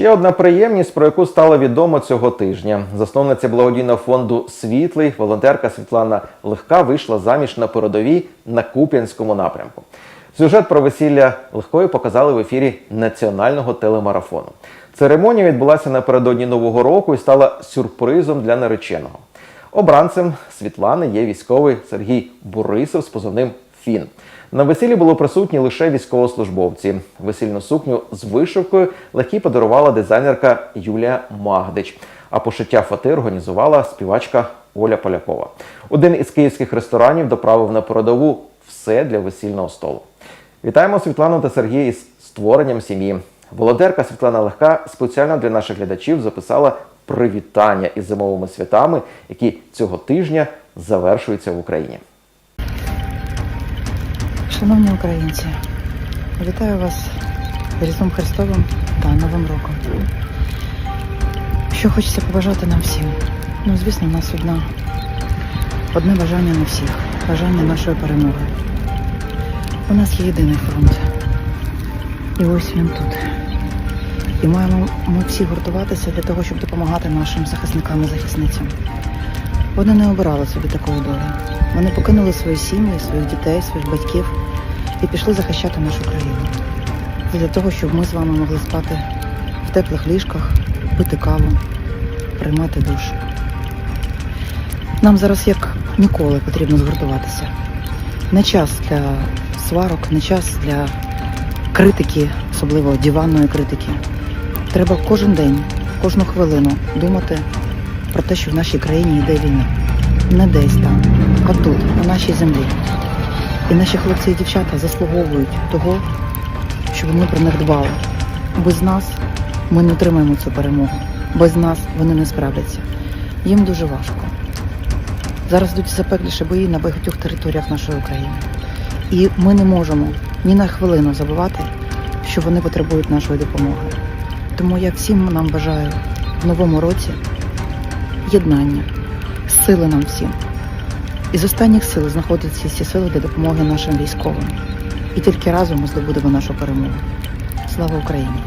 Ще одна приємність, про яку стало відомо цього тижня. Засновниця благодійного фонду Світлий, волонтерка Світлана Легка вийшла заміж на передовій на Куп'янському напрямку. Сюжет про весілля легкої показали в ефірі національного телемарафону. Церемонія відбулася напередодні нового року і стала сюрпризом для нареченого. Обранцем Світлани є військовий Сергій Борисов з позивним Фін. На весіллі було присутні лише військовослужбовці. Весільну сукню з вишивкою легкій подарувала дизайнерка Юлія Магдич. А пошиття фати організувала співачка Оля Полякова. Один із київських ресторанів доправив на передову все для весільного столу. Вітаємо Світлану та Сергія із створенням сім'ї. Волонтерка Світлана Легка спеціально для наших глядачів записала привітання із зимовими святами, які цього тижня завершуються в Україні. Шановні українці, вітаю вас з Різдвом Христовим та Новим роком. Що хочеться побажати нам всім? Ну, звісно, в нас одна, одне бажання на всіх бажання нашої перемоги. У нас є єдиний фронт. І ось він тут. І маємо ми всі гуртуватися для того, щоб допомагати нашим захисникам і захисницям. Вони не обирали собі такої долі. Вони покинули свої сім'ї, своїх дітей, своїх батьків і пішли захищати нашу країну. Для того, щоб ми з вами могли спати в теплих ліжках, пити каву, приймати душ. Нам зараз як ніколи потрібно згуртуватися. Не час для сварок, не час для критики, особливо диванної критики. Треба кожен день, кожну хвилину думати про те, що в нашій країні йде війна. Не десь там, а тут, на нашій землі. І наші хлопці і дівчата заслуговують того, щоб ми про них дбали. Без нас ми не отримаємо цю перемогу. Без нас вони не справляться. Їм дуже важко. Зараз йдуть запекліші бої на багатьох територіях нашої України. І ми не можемо ні на хвилину забувати, що вони потребують нашої допомоги. Тому я всім нам бажаю в новому році єднання, сили нам всім. Із останніх сил знаходяться всі сили для допомоги нашим військовим. І тільки разом ми здобудемо нашу перемогу. Слава Україні!